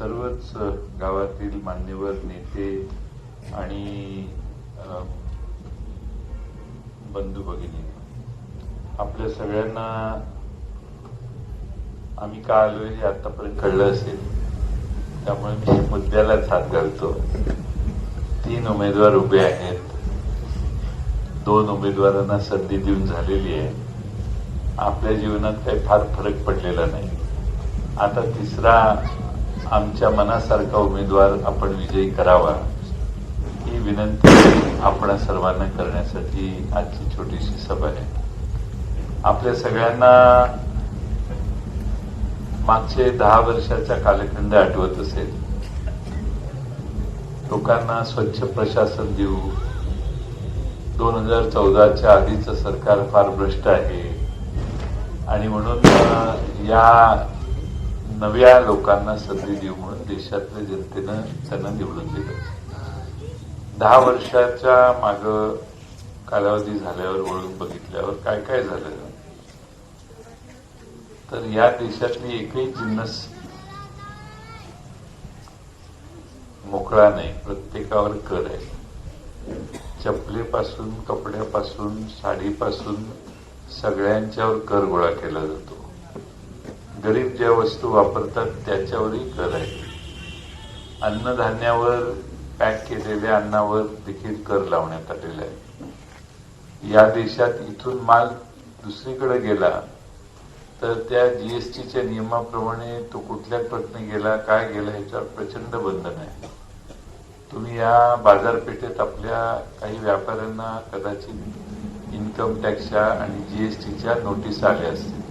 सर्वच गावातील मान्यवर नेते आणि बंधू भगिनी. आपल्या सगळ्यांना आम्ही का आलोय हे आतापर्यंत कळलं असेल. त्यामुळे मी मुद्द्यालाच हात घालतो. तीन उमेदवार उभे आहेत. दोन उमेदवारांना संधी देऊन झालेली आहे. आपल्या जीवनात काही फार फरक पडलेला नाही. आता तिसरा आमच्या मनासारखा उमेदवार आपण विजयी करावा ही विनंती आपण सर्वांना करण्यासाठी आजची छोटीशी सभा आहे. आपल्या सगळ्यांना मागचे दहा वर्षाचा कालखंड आठवत असेल. लोकांना स्वच्छ प्रशासन देऊ दोन हजार चौदाच्या आधीचं सरकार फार भ्रष्ट आहे. आणि म्हणून या नव्या लोकांना संधी देऊ म्हणून देशातल्या जनतेनं त्यांना निवडून दिलं. दहा वर्षाच्या माग कालावधी झाल्यावर वळून बघितल्यावर काय काय झालं? तर या देशातली एकही जिन्नस मोकळा नाही प्रत्येकावर कर आहे. चपलेपासून कपड्यापासून साडीपासून सगळ्यांच्यावर कर गोळा केला जातो. गरीब ज्या वस्तू वापरतात त्याच्यावरही कर आहे. अन्नधान्यावर पॅक केलेल्या अन्नावर देखील कर लावण्यात आलेला आहे. या देशात इथून माल दुसरीकडे गेला तर त्या जीएसटीच्या नियमाप्रमाणे तो कुठल्या ट्रकने गेला काय गेला ह्याच्यावर प्रचंड बंधन आहे. तुम्ही या बाजारपेठेत आपल्या काही व्यापाऱ्यांना कदाचित इन्कम टॅक्सच्या आणि जीएसटीच्या नोटीस आल्या असतील.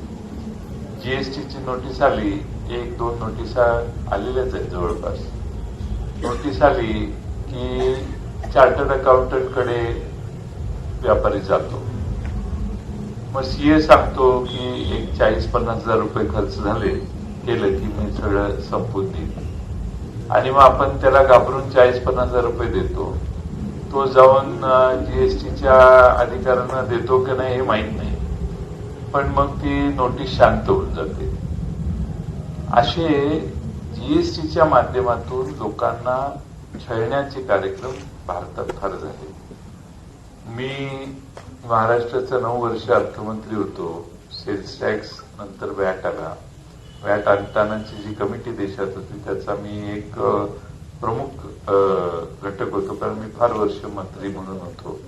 जीएसटीची नोटीस आली एक दोन नोटिसा आलेल्याच आहेत जवळपास. नोटीस आली की चार्टर्ड अकाउंटंटकडे व्यापारी जातो. मग सीए सांगतो की एक चाळीस पन्नास हजार रुपये खर्च झाले केलं की मी सगळं संपून देईन. आणि मग आपण त्याला घाबरून चाळीस पन्नास हजार रुपये देतो. तो जाऊन जीएसटीच्या अधिकाऱ्यांना देतो की नाही हे माहीत नाही. पण मग ती नोटीस शांत होऊन जाते. असे जीएसटीच्या माध्यमातून लोकांना छळण्याचे कार्यक्रम भारतात फार झाले. मी महाराष्ट्राचा नऊ वर्ष अर्थमंत्री होतो. सेल्स टॅक्स नंतर वॅट आला. व्हॅट आणतानाची जी कमिटी देशात होती त्याचा मी एक प्रमुख घटक होतो. कारण मी फार वर्ष मंत्री म्हणून होतो.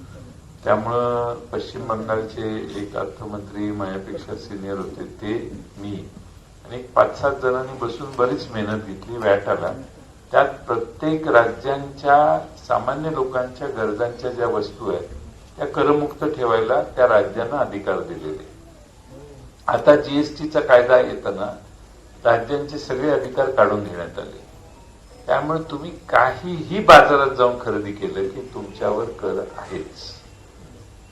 त्यामुळं पश्चिम बंगालचे एक अर्थमंत्री माझ्यापेक्षा सिनियर होते ते मी. आणि एक पाच सात जणांनी बसून बरीच मेहनत घेतली वॅट आला त्यात प्रत्येक राज्यांच्या सामान्य लोकांच्या गरजांच्या ज्या वस्तू आहेत त्या करमुक्त ठेवायला त्या राज्यांना अधिकार दिलेले. आता जीएसटीचा कायदा येताना राज्यांचे सगळे अधिकार काढून घेण्यात आले. त्यामुळे तुम्ही काहीही बाजारात जाऊन खरेदी केलं की तुमच्यावर कर आहेच.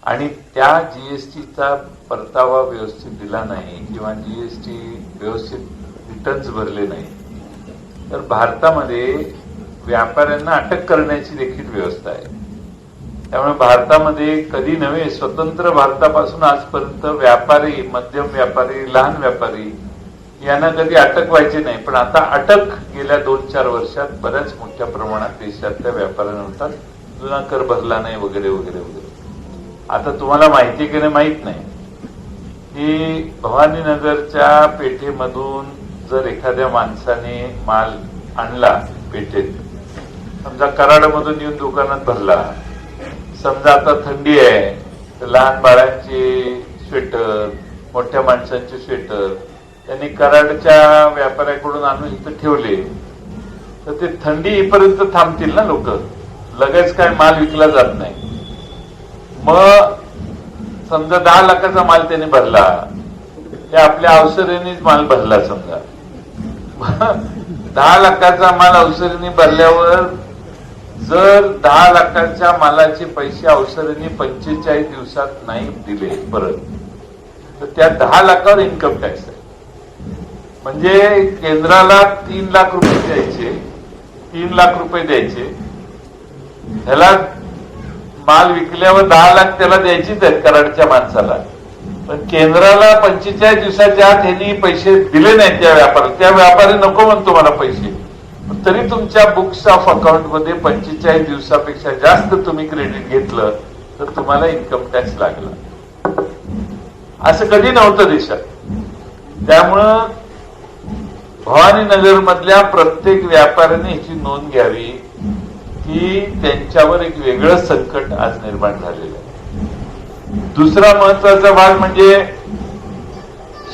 आणि त्या जीएसटीचा परतावा व्यवस्थित दिला नाही किंवा जीएसटी व्यवस्थित रिटर्न्स भरले नाही तर भारतामध्ये व्यापाऱ्यांना अटक करण्याची देखील व्यवस्था आहे. त्यामुळे भारतामध्ये कधी नव्हे स्वतंत्र भारतापासून आजपर्यंत व्यापारी मध्यम व्यापारी लहान व्यापारी यांना कधी अटक व्हायची नाही. पण आता अटक गेल्या दोन चार वर्षात बऱ्याच मोठ्या प्रमाणात देशातल्या व्यापाऱ्यांना होतात जुना कर भरला नाही वगैरे वगैरे वगैरे. आता तुम्हाला माहिती की नाही माहीत नाही. की भवानीनगरच्या पेठेमधून जर एखाद्या माणसाने माल आणला पेठेत समजा कराडमधून येऊन दुकानात भरला समजा आता थंडी आहे तर लहान बाळांची स्वेटर मोठ्या माणसांचे स्वेटर त्यांनी कराडच्या व्यापाऱ्याकडून आणून इथं ठेवले तर ते थंडी येईपर्यंत थांबतील ना लोक. लगेच काय माल विकला जात नाही. मग समजा दहा लाखाचा माल त्याने भरला. ते आपल्या अवसरेनेच माल भरला समजा. दहा लाखाचा माल अवसरेने भरल्यावर जर दहा लाखाच्या मालाचे पैसे अवसरेने पंचेचाळीस दिवसात नाही दिले परत तर त्या दहा लाखावर इन्कम टॅक्स आहे. म्हणजे केंद्राला तीन लाख रुपये द्यायचे तीन लाख रुपये द्यायचे. ह्याला माल विकल्यावर दहा लाख त्याला द्यायचीच आहेत कराडच्या माणसाला. पण केंद्राला पंचेचाळीस दिवसाच्या आत ह्यांनी पैसे दिले नाहीत त्या व्यापाऱ्याला. त्या व्यापारी नको म्हणतो मला पैसे. तरी तुमच्या बुक्स ऑफ अकाउंटमध्ये पंचेचाळीस दिवसापेक्षा जास्त तुम्ही क्रेडिट घेतलं तर तुम्हाला इन्कम टॅक्स लागला. असं कधी नव्हतं देशात. त्यामुळं भवानीनगर मधल्या प्रत्येक व्यापाऱ्याने ह्याची नोंद घ्यावी. की त्यांच्यावर एक वेगळं संकट आज निर्माण झालेलं आहे. दुसरा महत्त्वाचा भाग म्हणजे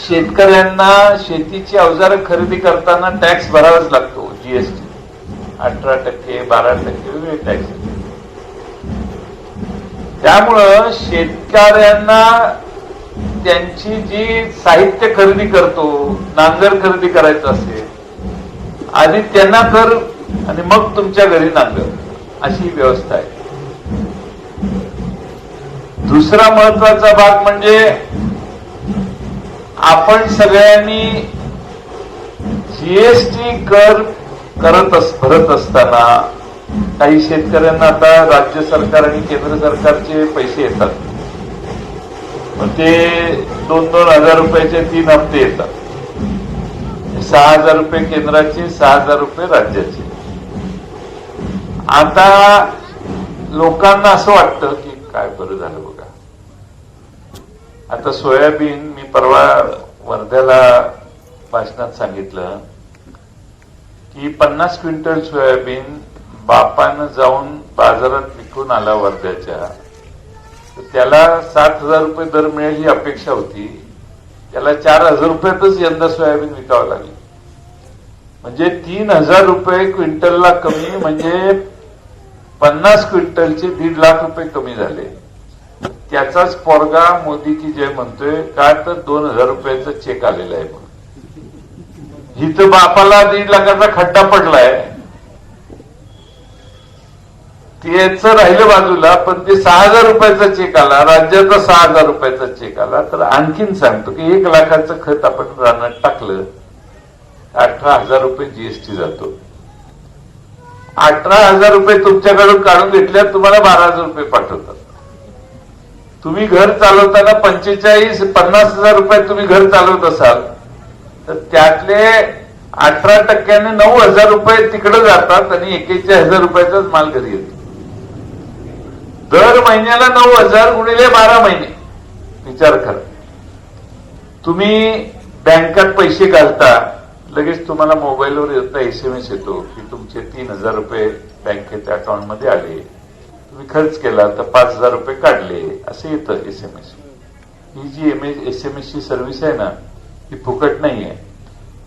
शेतकऱ्यांना शेतीची अवजारं खरेदी करताना टॅक्स भरावाच लागतो जीएसटी अठरा टक्के बारा टक्के वेगळे टॅक्स त्यामुळं शेतकऱ्यांना त्यांची जी साहित्य खरेदी करतो नांगर खरेदी करायचं असेल आधी त्यांना कर आणि मग तुमच्या घरी नांगर. अशी व्यवस्था आहे. दुसरा महत्त्वाचा भाग म्हणजे आपण सगळ्यांनी जीएसटी कर करत भरत असताना काही शेतकऱ्यांना आता राज्य सरकार आणि केंद्र सरकारचे पैसे येतात. मग ते दोन दोन हजार रुपयाचे तीन हप्ते येतात. सहा हजार रुपये केंद्राचे सहा हजार रुपये राज्याचे. आता लोकांना असं वाटतं की काय बरं झालं बघा. आता सोयाबीन मी परवा वर्ध्याला भाषणात सांगितलं की पन्नास क्विंटल सोयाबीन बापानं जाऊन बाजारात विकून आला वर्ध्याच्या. त्याला सात हजार रुपये दर मिळेल ही अपेक्षा होती. त्याला चार हजार रुपयातच यंदा सोयाबीन विकावं लागली. म्हणजे तीन हजार रुपये क्विंटलला कमी म्हणजे पन्नास क्विंटलचे दीड लाख रुपये कमी झाले. त्याचाच पोरगा मोदीची जे जय म्हणतोय का तर दोन हजार रुपयाचा चेक आलेला आहे म्हणून. बापाला दीड लाखाचा खड्डा पडलाय. त्याच राहिलं बाजूला पण ते सहा हजार रुपयाचा चेक आला राज्याचा सहा हजार रुपयाचा चेक आला. तर आणखीन सांगतो की एक लाखाचं खत आपण रानात टाकलं अठरा हजार रुपये जीएसटी जातो. अठरा हजार रुपये तुमच्याकडून काढून घेतल्यात तुम्हाला बारा हजार रुपये पाठवतात. तुम्ही घर चालवताना पंचेचाळीस पन्नास हजार रुपये तुम्ही घर चालवत असाल तर त्यातले अठरा टक्क्याने नऊ हजार रुपये तिकडे जातात आणि एकेचाळीस हजार रुपयाचाच माल घरी येतो. दर महिन्याला नऊ हजार गुणिले बारा महिने. विचार करा. तुम्ही बँकात पैसे घालता लगेच तुम्हाला मोबाईलवर येता एस येतो की तुमचे तीन हजार रुपये बँकेच्या अकाउंटमध्ये आले. तुम्ही खर्च केला तर पाच हजार रुपये काढले. असं येतं एसएमएस ही G M S M S ची सर्व्हिस आहे ना ही फुकट नाही आहे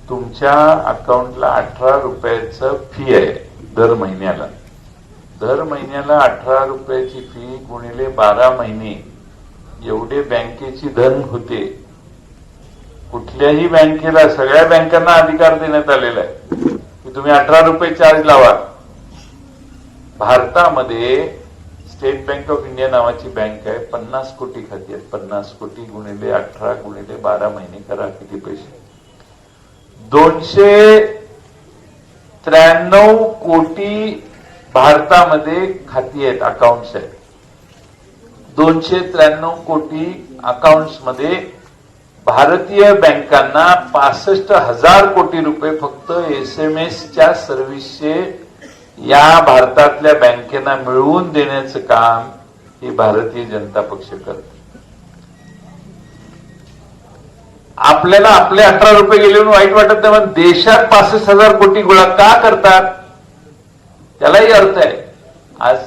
तुमच्या अकाउंटला अठरा रुपयाचं फी आहे दर महिन्याला. दर महिन्याला अठरा रुपयाची फी गुणिले बारा महिने. एवढे बँकेची धन होते. कुठल्याही बँकेला सगळ्या बँकांना अधिकार देण्यात आलेला आहे. की तुम्ही अठरा रुपये चार्ज लावा. भारतामध्ये स्टेट बँक ऑफ इंडिया नावाची बँक आहे. पन्नास कोटी खाती आहेत. पन्नास कोटी गुणिले अठरा गुणिले बारा महिने करा किती पैसे? दोनशे त्र्याण्णव कोटी भारतामध्ये खाती आहेत अकाउंट्स आहेत. दोनशे त्र्याण्णव कोटी अकाउंट्समध्ये भारतीय बँकांना पासष्ट हजार कोटी रुपये फक्त एस एम एसच्या सर्व्हिसचे या भारतातल्या बँकेना मिळवून देण्याचं काम हे भारतीय जनता पक्ष करते. आपल्याला आपले अठरा रुपये गेले म्हणून वाईट वाटत नाही पण देशात पासष्ट हजार कोटी गोळा का करतात? त्यालाही अर्थ आहे. आज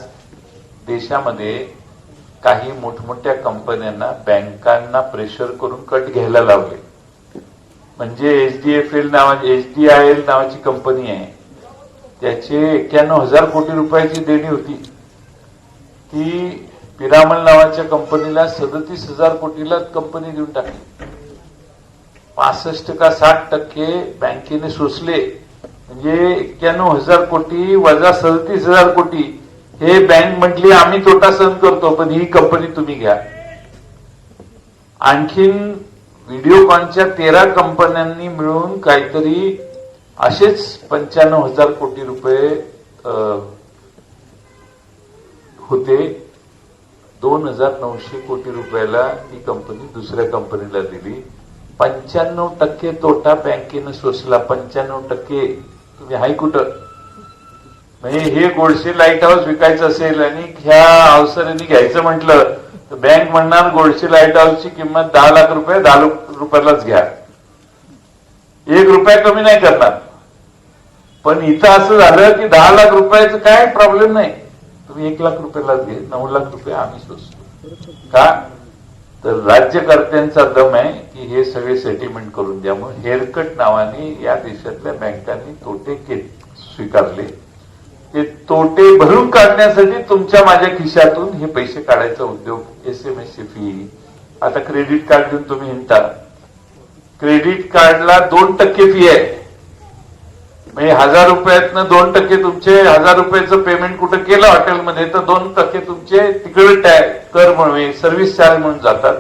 देशामध्ये काही मोठमोठ्या कंपन्यांना बँकांना प्रेशर करून कट घ्यायला लावले. म्हणजे एच डी एफ एल नावाची एल नावाची कंपनी आहे. त्याचे एक्क्याण्णव हजार कोटी रुपयाची देणी होती. ती पिरामल नावाच्या कंपनीला सदतीस हजार कोटीला कंपनी देऊन टाकली. पासष्ट का साठ टक्के बँकेने सोसले. म्हणजे एक्क्याण्णव हजार कोटी वजा सदतीस हजार कोटी हे बँक म्हटली आम्ही तोटा सहन करतो पण ही कंपनी तुम्ही घ्या. आणखीन व्हिडिओकॉनच्या तेरा कंपन्यांनी मिळून काहीतरी असेच पंच्याण्णव हजार कोटी रुपये होते. दोन हजार नऊशे कोटी रुपयाला ही कंपनी दुसऱ्या कंपनीला दिली. पंच्याण्णव टक्के तोटा बँकेनं सोसला. पंच्याण्णव टक्के तुम्ही हाय कुठं? म्हणजे हे गोडशी लाइट हाऊस विकायचं असेल आणि ह्या अवसराने घ्यायचं म्हटलं तर बँक म्हणणार गोडशे लाइट हाऊसची किंमत दहा लाख रुपये दहा लाख रुपयालाच घ्या. एक रुपया कमी नाही करणार. पण इथं असं झालं की दहा लाख रुपयाचं काय प्रॉब्लेम नाही. तुम्ही एक लाख रुपयालाच घे नऊ लाख रुपये आम्ही सोसतो का? तर राज्यकर्त्यांचा दम आहे की हे सगळे सेटलमेंट करून द्या. म्हणून हेअरकट नावाने या देशातल्या बँकांनी तोटे के स्वीकारले. ते तोटे भरून काढण्यासाठी तुमच्या माझ्या खिशातून हे पैसे काढायचा उद्योग एस एम एस ची फी आता क्रेडिट कार्ड घेऊन तुम्ही हिंडता. क्रेडिट कार्डला दोन टक्के फी आहे. म्हणजे हजार रुपयातनं दोन टक्के तुमचे हजार रुपयाचं पेमेंट कुठं केलं हॉटेलमध्ये तर दोन टक्के तुमचे तिकडे टॅग कर म्हणून सर्व्हिस चार्ज म्हणून जातात.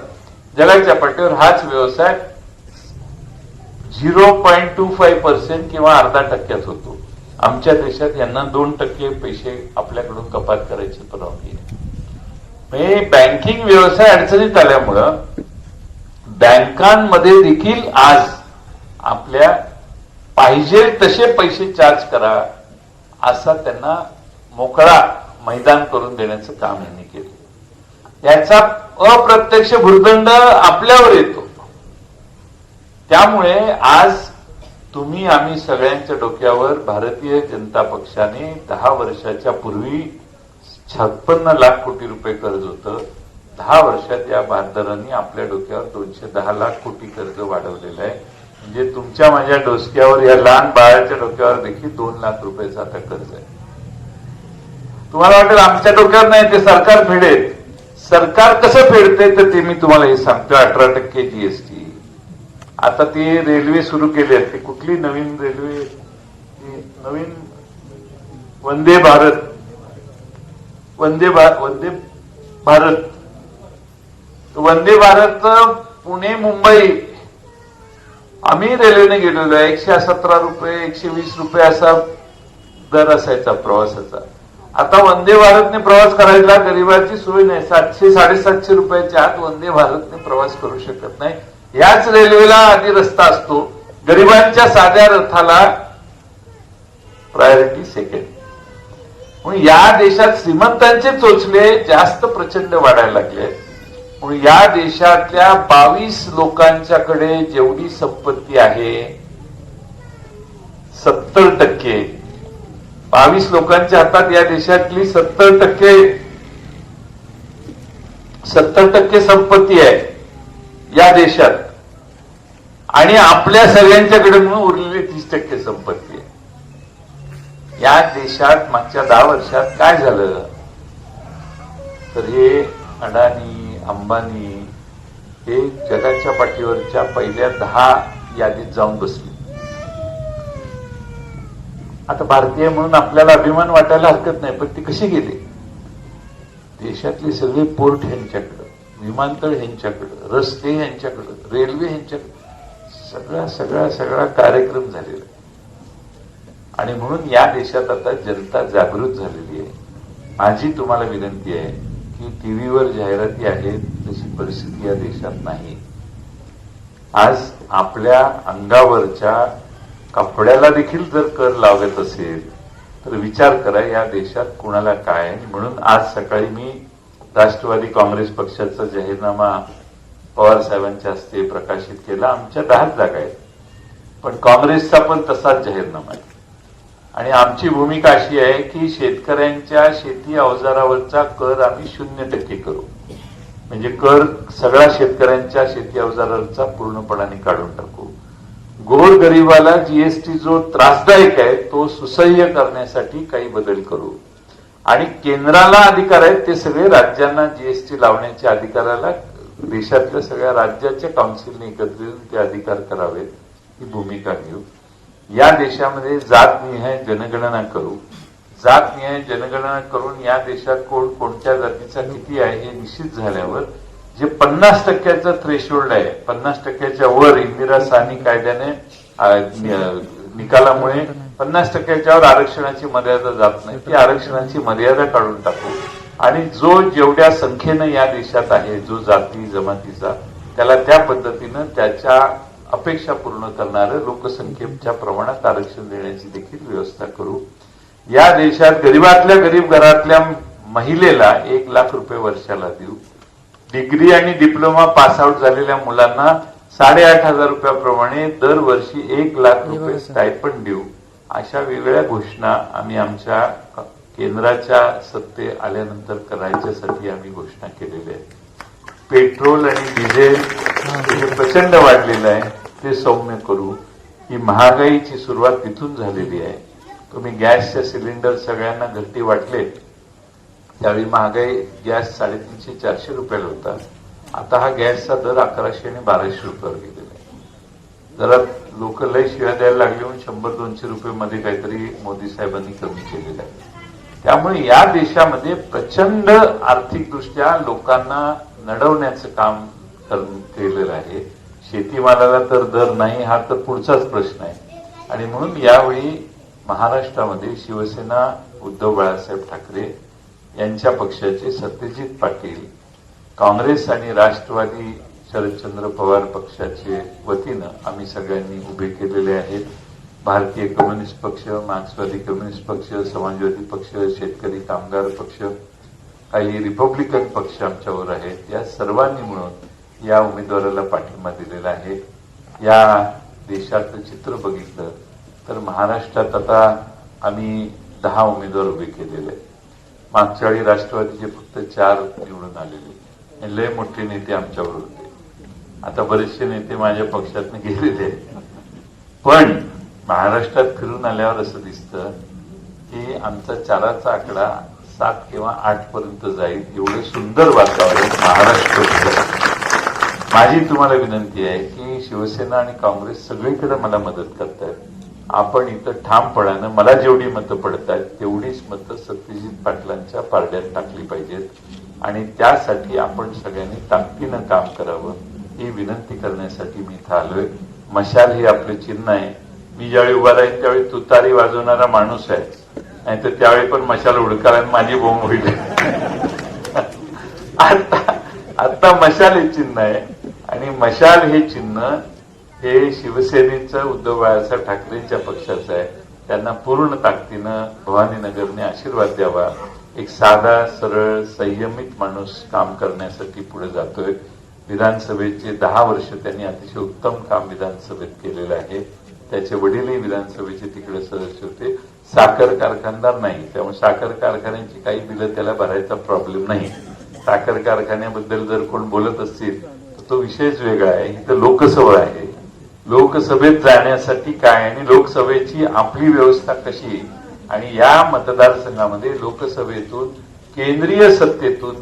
जगाच्या पाठीवर हाच व्यवसाय zero point two five percent किंवा अर्धा टक्क्यात होतो. आमच्या देशात यांना दोन टक्के पैसे आपल्याकडून कपात करायची परवानगी आहे. म्हणजे बँकिंग व्यवसाय अडचणीत आल्यामुळं बँकांमध्ये देखील आज आपल्या पाहिजे तसे पैसे चार्ज करा असा त्यांना मोकळा मैदान करून देण्याचं काम यांनी केलं. याचा अप्रत्यक्ष भूर्दंड आपल्यावर येतो. त्यामुळे आज तुम्ही आम्ही सगळ्यांच्या डोक्यावर भारतीय जनता पक्षाने दहा वर्षाच्या पूर्वी छप्पन्न लाख कोटी रुपये कर्ज होतं. दहा वर्षात या बांधदारांनी आपल्या डोक्यावर दोनशे दहा लाख कोटी कर्ज वाढवलेलं आहे. म्हणजे तुमच्या माझ्या डोसक्यावर या लहान बाळाच्या डोक्यावर देखील दोन लाख रुपयाचं आता कर्ज आहे. तुम्हाला वाटेल आमच्या डोक्यावर नाही ते सरकार फेडेल. सरकार कसं फेडते तर ते मी तुम्हाला हे सांगतो. अठरा टक्के जीएसटी आता ते रेल्वे सुरू केली आहेत ती कुठली नवीन रेल्वे? नवीन वंदे भारत. वंदे वंदे भारत. वंदे भारत पुणे मुंबई. आम्ही रेल्वेने गेलेलो आहे. एकशे सतरा रुपये एकशे वीस रुपये असा दर असायचा प्रवासाचा. आता वंदे भारतने प्रवास करायला गरिबाची सोय नाही. सातशे साडेसातशे रुपयाच्या आत वंदे भारतने प्रवास करू शकत नाही. याच रेल्वेला आधी रस्ता असतो. गरिबांच्या साध्या रथाला प्रायोरिटी सेकंड म्हणून या देशात श्रीमंतांचे चोचले जास्त प्रचंड वाढायला लागले. म्हणून या देशातल्या बावीस लोकांच्याकडे जेवढी संपत्ती आहे सत्तर टक्के. बावीस लोकांच्या हातात या देशातली सत्तर टक्के सत्तर टक्के संपत्ती आहे. या देशात. आणि आपल्या सगळ्यांच्याकडे म्हणून उरलेली तीस टक्के संपत्ती आहे. या देशात मागच्या दहा वर्षात काय झालं? तर हे अडाणी अंबानी हे जगाच्या पाठीवरच्या पहिल्या दहा यादीत जाऊन बसले. आता भारतीय म्हणून आपल्याला अभिमान वाटायला हरकत नाही पण ते कसे गेले? देशातले सगळे पोर्ट यांच्याकडे विमानतळ ह्यांच्याकडं रस्ते ह्यांच्याकडं रेल्वे ह्यांच्याकडं सगळा सगळा सगळा कार्यक्रम झालेला आणि म्हणून या देशात आता जनता जागृत झालेली आहे. माझी तुम्हाला विनंती आहे की टीव्हीवर जाहिराती आहेत तशी परिस्थिती या देशात नाही. आज आपल्या अंगावरच्या कपड्याला देखील जर कर लावत असेल तर विचार करा या देशात कुणाला काय आहे. म्हणून आज सकाळी मी राष्ट्रवादी काँग्रेस पक्षाचा जाहीरनामा पवार साहेबांच्या हस्ते प्रकाशित केला. आमच्या दहाच जागा आहेत. पण काँग्रेसचा पण तसाच जाहीरनामा आहे. आणि आमची भूमिका अशी आहे की शेतकऱ्यांच्या शेती अवजारावरचा कर आम्ही शून्य टक्के करू. म्हणजे कर सगळ्या शेतकऱ्यांच्या शेती अवजारावरचा पूर्णपणाने काढून टाकू. गोर गरिबाला जीएसटी जो त्रासदायक आहे तो सुसह्य करण्यासाठी काही बदल करू. आणि केंद्राला अधिकार आहेत ते सगळे राज्यांना जीएसटी लावण्याच्या अधिकाराला देशातल्या सगळ्या राज्याच्या काउन्सिलने एकत्र येऊन ते अधिकार करावेत ही भूमिका घेऊ. या देशामध्ये जातनिहाय जनगणना करू. जातनिहाय जनगणना करून या देशात कोण कोणत्या जातीचा किती आहे हे निश्चित झाल्यावर जे पन्नास टक्क्याचं थ्रेशोल्ड आहे पन्नास टक्क्याच्या वर इंदिरा सानी कायद्याने निकालामुळे पन्नास टक्क्याच्यावर आरक्षणाची मर्यादा जात नाही. ती आरक्षणाची मर्यादा काढून टाकू. आणि जो जेवढ्या संख्येनं या देशात आहे जो जाती जमातीचा त्याला त्या पद्धतीनं त्याच्या अपेक्षा पूर्ण करणारं लोकसंख्येच्या प्रमाणात आरक्षण देण्याची देखील व्यवस्था करू. या देशात गरीबातल्या गरीब घरातल्या महिलेला एक लाख रुपये वर्षाला देऊ. डिग्री आणि डिप्लोमा पास आउट झालेल्या मुलांना साडेआठ हजार रुपयाप्रमाणे दरवर्षी एक लाख रुपये स्टायपंड देऊ. अशा वेगळ्या घोषणा आम्ही आमच्या केंद्राच्या सत्ते आल्यानंतर करायच्यासाठी आम्ही घोषणा केलेल्या आहेत. पेट्रोल आणि डिझेल हे प्रचंड वाढलेलं आहे ते सौम्य करू. ही महागाईची सुरुवात तिथून झालेली आहे. तुम्ही गॅसच्या सिलेंडर सगळ्यांना घरटी वाटले त्यावेळी महागाई गॅस साडेतीनशे चारशे रुपयाला होता. आता हा गॅसचा दर अकराशे आणि बाराशे रुपयावर गेलेला आहे. जरा लोक लय शिव्या द्यायला लागले शंभर दोनशे रुपये मध्ये काहीतरी मोदी साहेबांनी कमी केलेलं आहे. त्यामुळे या देशामध्ये प्रचंड आर्थिकदृष्ट्या लोकांना नडवण्याचं काम केलेलं आहे. शेतीमालाला तर दर नाही हा तर पुढचाच प्रश्न आहे. आणि म्हणून यावेळी महाराष्ट्रामध्ये शिवसेना उद्धव बाळासाहेब ठाकरे यांच्या पक्षाचे सत्यजित पाटील काँग्रेस आणि राष्ट्रवादी शरदचंद्र पवार पक्षाचे वतीनं आम्ही सगळ्यांनी उभे केलेले आहेत. भारतीय कम्युनिस्ट पक्ष मार्क्सवादी कम्युनिस्ट पक्ष समाजवादी पक्ष शेतकरी कामगार पक्ष काही रिपब्लिकन पक्ष आमच्यावर आहेत. या सर्वांनी मिळून या उमेदवाराला पाठिंबा दिलेला आहे. या देशाचं चित्र बघितलं तर महाराष्ट्रात आता आम्ही दहा उमेदवार उभे केलेले आहेत. मागच्या वेळी राष्ट्रवादीचे फक्त चार निवडून आलेले आणि लय मोठे नेते आमच्यावर होते. आता बरेचसे नेते माझ्या पक्षातनं गेलेले आहेत. पण महाराष्ट्रात फिरून आल्यावर असं दिसतं की आमचा चाराचा आकडा सात किंवा आठ पर्यंत जाईल. एवढं सुंदर वातावरण महाराष्ट्र माझी तुम्हाला विनंती आहे की शिवसेना आणि काँग्रेस सगळीकडे मला मदत करतायत. आपण इथं ठामपणानं मला जेवढी मतं पडतायत तेवढीच मतं सत्यजित पाटलांच्या पारड्यात टाकली पाहिजेत. आणि त्यासाठी आपण सगळ्यांनी ताकदीनं काम करावं ही विनंती करण्यासाठी मी इथं आलोय. मशाल हे आपलं चिन्ह आहे. मी ज्यावेळी उभा राहीन त्यावेळी तुतारी वाजवणारा माणूस आहे. नाहीतर त्यावेळी पण मशाल उडकाल आणि माझी बोंब होईल. आता आता मशाल हे चिन्ह आहे. आणि मशाल हे चिन्ह हे शिवसेनेचं उद्धव बाळासाहेब ठाकरेंच्या पक्षाचं आहे. त्यांना पूर्ण ताकदीनं भवानीनगरने आशीर्वाद द्यावा. एक साधा सरळ संयमित माणूस काम करण्यासाठी पुढे जातोय. विधानसभेचे दहा वर्ष त्यांनी अतिशय उत्तम काम विधानसभेत केलेलं आहे. त्याचे वडीलही विधानसभेचे तिकडे सदस्य होते. साखर कारखानदार नाही. त्यामुळे साखर कारखान्यांची काही बिलं त्याला भरायचा प्रॉब्लेम नाही. साखर कारखान्याबद्दल जर कोण बोलत असतील तर तो विषयच वेगळा आहे. इथं लोकसभा आहे. लोकसभेत जाण्यासाठी काय आणि लोकसभेची आपली व्यवस्था कशी आणि या मतदारसंघामध्ये लोकसभेतून केंद्रीय सत्तेतून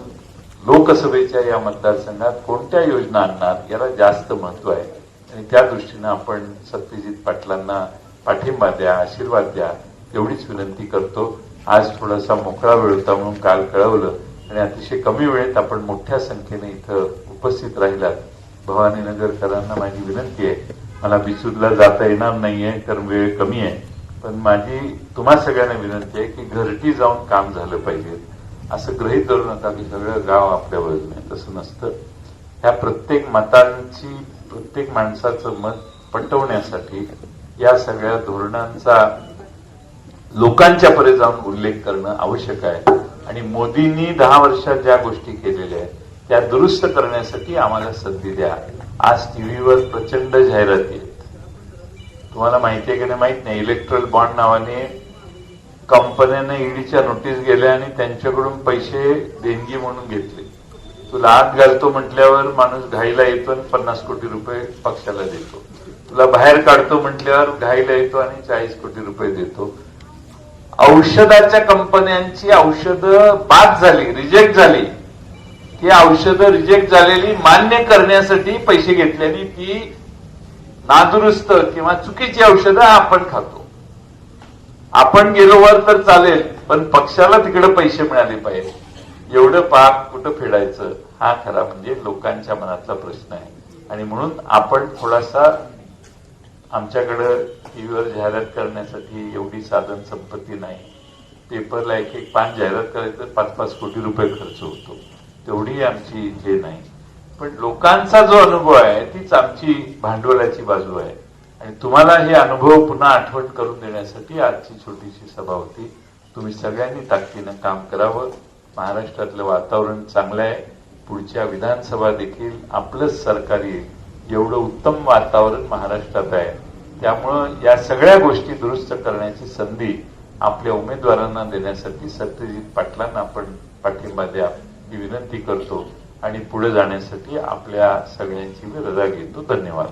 लोकसभेच्या या मतदारसंघात कोणत्या योजना आणणार याला जास्त महत्त्व आहे. आणि त्या दृष्टीनं आपण सत्यजित पाटलांना पाठिंबा द्या आशीर्वाद द्या एवढीच विनंती करतो. आज थोडासा मोकळा वेळ होता म्हणून काल कळवलं आणि अतिशय कमी वेळेत आपण मोठ्या संख्येने इथं उपस्थित राहिलात. भवानीनगरकरांना माझी विनंती आहे. मला बिचूरला जाता येणार नाहीये कारण वेळ कमी आहे. पण माझी तुम्हा सगळ्यांना विनंती आहे की घरटी जाऊन काम झालं पाहिजे. असं गृहित धरू नका की सगळं गाव आपल्या बाजूने तसं नसतं. ह्या प्रत्येक मतांची प्रत्येक माणसाचं मत पटवण्यासाठी या सगळ्या धोरणांचा लोकांच्या परे जाऊन उल्लेख करणं आवश्यक आहे. आणि मोदींनी दहा वर्षात ज्या गोष्टी केलेल्या आहेत त्या दुरुस्त करण्यासाठी आम्हाला संधी द्या. आज टीव्हीवर प्रचंड जाहिराती आहेत. तुम्हाला माहिती आहे की नाही माहीत नाही? इलेक्ट्रल बॉन्ड नावाने कंपन्यांना ईडीच्या नोटीस गेल्या आणि त्यांच्याकडून पैसे देणगी म्हणून घेतले. तुला आत घालतो म्हटल्यावर माणूस घाईला येतो आणि पन्नास कोटी रुपये पक्षाला देतो. तुला बाहेर काढतो म्हटल्यावर घाईला येतो आणि चाळीस कोटी रुपये देतो. औषधाच्या कंपन्यांची औषधं बाद झाली रिजेक्ट झाली. ती औषधं रिजेक्ट झालेली मान्य करण्यासाठी पैसे घेतल्याने ती नादुरुस्त किंवा चुकीची औषधं आपण खातो. आपण गेलो वर तर चालेल पण पक्षाला तिकडे पैसे मिळाले पाहिजे. एवढं पाप कुठं फेडायचं हा खरा म्हणजे लोकांच्या मनातला प्रश्न आहे. आणि म्हणून आपण थोडासा आमच्याकडं टीव्हीवर जाहिरात करण्यासाठी एवढी साधन संपत्ती नाही. पेपरला एक एक पान जाहिरात करायचं पाच पाच कोटी रुपये खर्च होतो. तेवढी आमची हे नाही. पण लोकांचा जो अनुभव आहे तीच आमची भांडवलाची बाजू आहे. आणि तुम्हाला हे अनुभव पुन्हा आठवण करून देण्यासाठी आजची छोटीशी सभा होती. तुम्ही सगळ्यांनी ताकदीनं काम करावं. महाराष्ट्रातलं वातावरण चांगलं आहे. पुढच्या विधानसभा देखील आपलंच सरकार येईल. एवढं उत्तम वातावरण महाराष्ट्रात आहे. त्यामुळं या सगळ्या गोष्टी दुरुस्त करण्याची संधी आपल्या उमेदवारांना देण्यासाठी सत्यजित पाटलांना आपण पाठिंबा द्या ही विनंती करतो आणि पुढे जाण्यासाठी आपल्या सगळ्यांची मी रजा घेतो धन्यवाद.